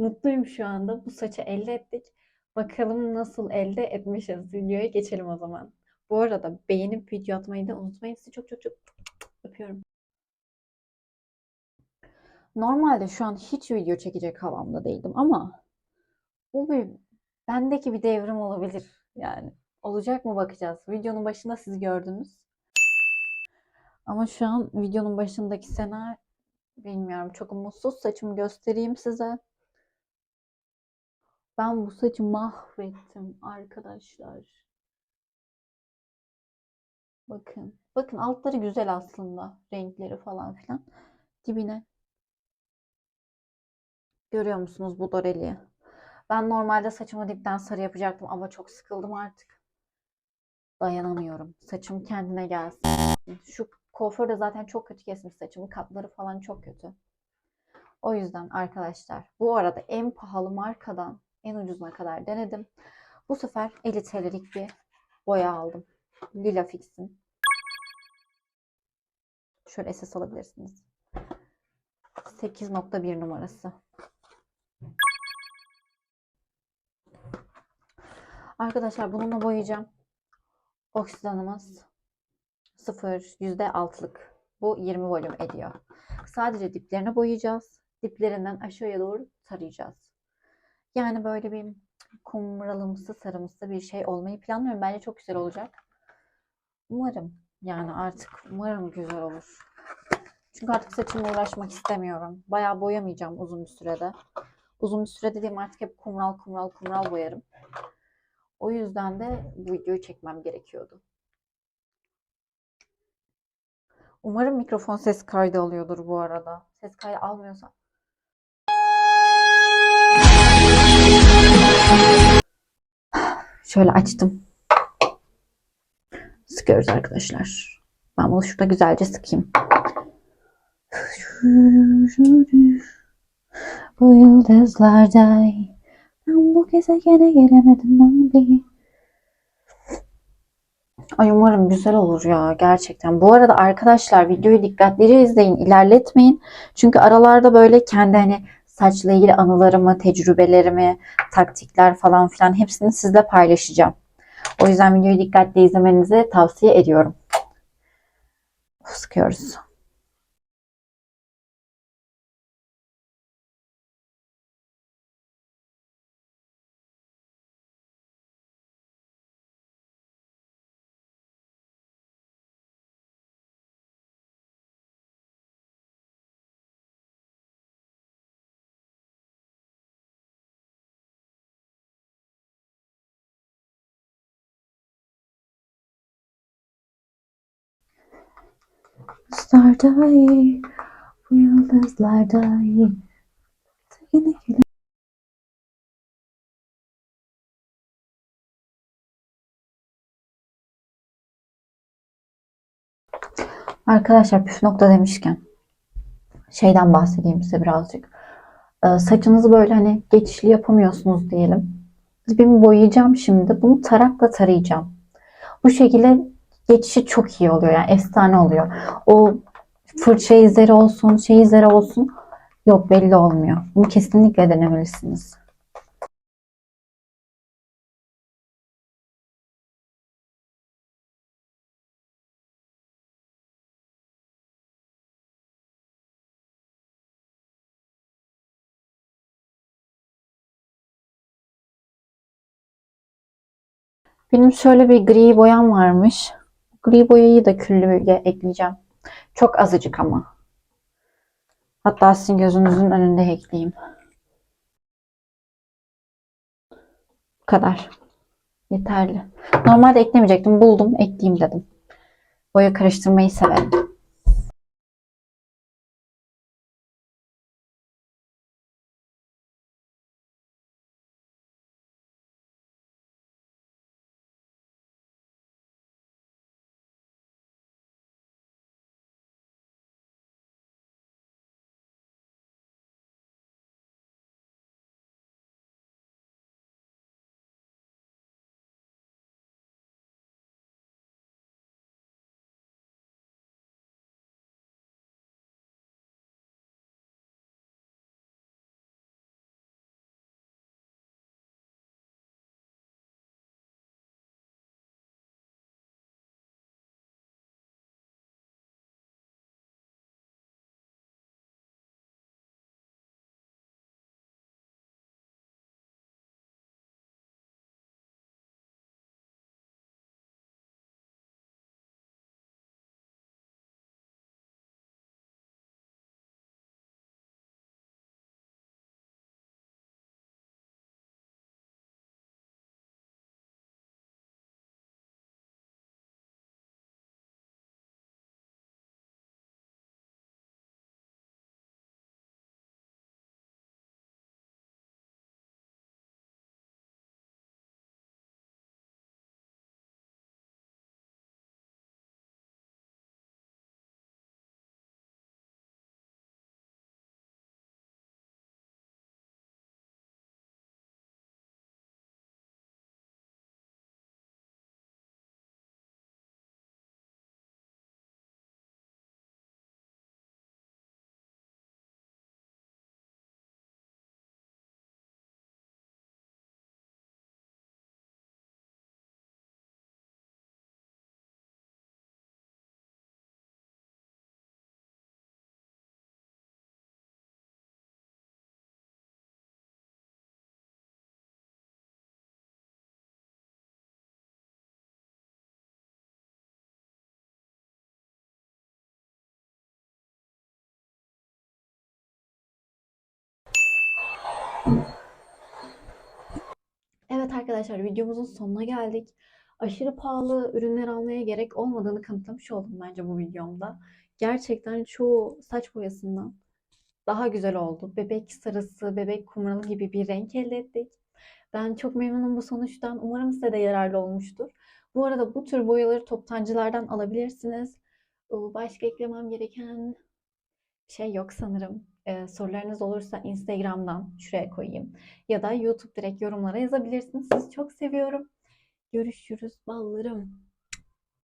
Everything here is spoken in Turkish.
Mutluyum şu anda. Bu saçı elde ettik. Bakalım nasıl elde etmişiz. Videoya geçelim o zaman. Bu arada beğenip video atmayı da unutmayın. Sizi çok çok çok öpüyorum. Normalde şu an hiç video çekecek havamda değildim ama bu bir bendeki bir devrim olabilir yani. Olacak mı bakacağız. Videonun başında siz gördünüz. Ama şu an videonun başındaki Sena bilmiyorum çok mutsuz. Saçımı göstereyim size. Ben bu saçı mahvettim arkadaşlar. Bakın. Bakın altları güzel aslında. Renkleri falan filan. Dibine. Görüyor musunuz bu doreliği? Ben normalde saçımı dipten sarı yapacaktım ama çok sıkıldım artık. Dayanamıyorum. Saçım kendine gelsin. Şu kuaför de zaten çok kötü kesmiş saçımı. Katları falan çok kötü. O yüzden arkadaşlar bu arada en pahalı markadan en ucuzuna kadar denedim. Bu sefer 50 TL'lik bir boya aldım. Lila Fix'in. Şöyle SS alabilirsiniz. 8.1 numarası. Arkadaşlar bununla boyayacağım. Oksidanımız 0 %6'lık. Bu 20 volüm ediyor. Sadece diplerini boyayacağız. Diplerinden aşağıya doğru tarayacağız. Yani böyle bir kumralımsı sarımsı bir şey olmayı planlıyorum. Bence çok güzel olacak. Umarım yani artık umarım güzel olur. Çünkü artık saçımla uğraşmak istemiyorum. Bayağı boyamayacağım uzun bir sürede. Uzun bir süre dediğim artık hep kumral kumral kumral boyarım. O yüzden de bu videoyu çekmem gerekiyordu. Umarım mikrofon ses kaydı alıyordur bu arada. Ses kaydı almıyorsa. Şöyle açtım. Sıkıyoruz arkadaşlar. Ben bunu şurada güzelce sıkayım. Bu yıldızlarda ben bu gezegene gelemedim ben bir. Ay umarım güzel olur ya gerçekten. Bu arada arkadaşlar videoyu dikkatlice izleyin, ilerletmeyin. Çünkü aralarda böyle kendi hani saçla ilgili anılarımı, tecrübelerimi, taktikler falan filan hepsini sizle paylaşacağım. O yüzden videoyu dikkatli izlemenizi tavsiye ediyorum. Sıkıyoruz. Stardayı, bu yıldızlardayı. Yine gelen Arkadaşlar püf nokta demişken şeyden bahsedeyim size birazcık. Ee, saçınızı böyle hani geçişli yapamıyorsunuz diyelim. Dibimi boyayacağım şimdi. Bunu tarakla tarayacağım. Bu şekilde geçişi çok iyi oluyor. Yani efsane oluyor. O fırça izleri olsun, şey izleri olsun yok belli olmuyor. Bunu kesinlikle denemelisiniz. Benim şöyle bir gri boyam varmış. Gri boyayı da küllüye ekleyeceğim. Çok azıcık ama. Hatta sizin gözünüzün önünde ekleyeyim. Bu kadar. Yeterli. Normalde eklemeyecektim. Buldum, ekleyeyim dedim. Boya karıştırmayı severim. Evet arkadaşlar videomuzun sonuna geldik. Aşırı pahalı ürünler almaya gerek olmadığını kanıtlamış oldum bence bu videomda. Gerçekten çoğu saç boyasından daha güzel oldu. Bebek sarısı, bebek kumralı gibi bir renk elde ettik. Ben çok memnunum bu sonuçtan. Umarım size de yararlı olmuştur. Bu arada bu tür boyaları toptancılardan alabilirsiniz. Başka eklemem gereken şey yok sanırım. Ee, sorularınız olursa Instagram'dan şuraya koyayım. Ya da YouTube direkt yorumlara yazabilirsiniz. Sizi çok seviyorum. Görüşürüz ballarım.